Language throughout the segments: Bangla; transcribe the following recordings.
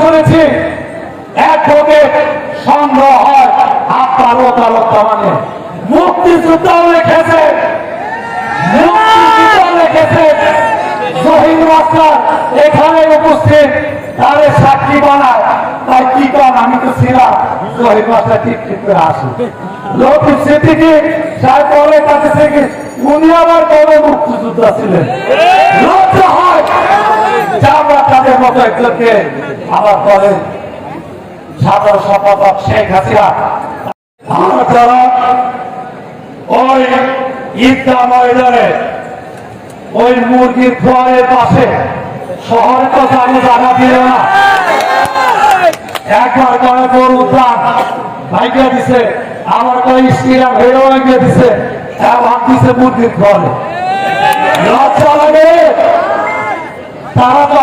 শুনেছি অ্যাডভোকেট সংগ্রহ সাক্ষী বানায়। তাই কি কন? আমি তো ছিলাম। মাস্টার ঠিক করে আসি। লতিফ সিদ্দিকি সাহেব বলে কাছে থেকে উনি আবার কবে মুক্তিযুদ্ধ ছিলেন? লজ্জা হয় যে আমরা তাদের মতো একজনকে আবার বলেন সাধারণ সম্পাদক শেখ হাসিনা। আমরা ওই ঈদগাহ ময়দানে ওই মুরগির খোয়ারের পাশে শহরে তো জানি জায়গা দিল না। একবার করে গরু উদ্যান ভাইকে দিছে আমার কই স্টিরাম হেরো ভাইকে দিছে এবার দিছে মুরগির খোয়ারে লজ্জা লাগে তারা তো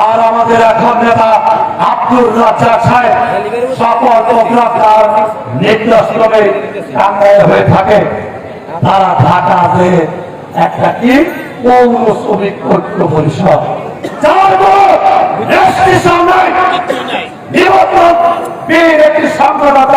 আর আমাদের এখন নেতা আব্দুল রাজ্জাক সাহেব সকল অগ্রাধিকার নির্দেশ ক্রমে টাঙ্গাইল হয়ে থাকে। তারা ঢাকা যে একটা কি? পৌর শ্রমিক ঐক্য পরিষদ। যার একটি সংগঠন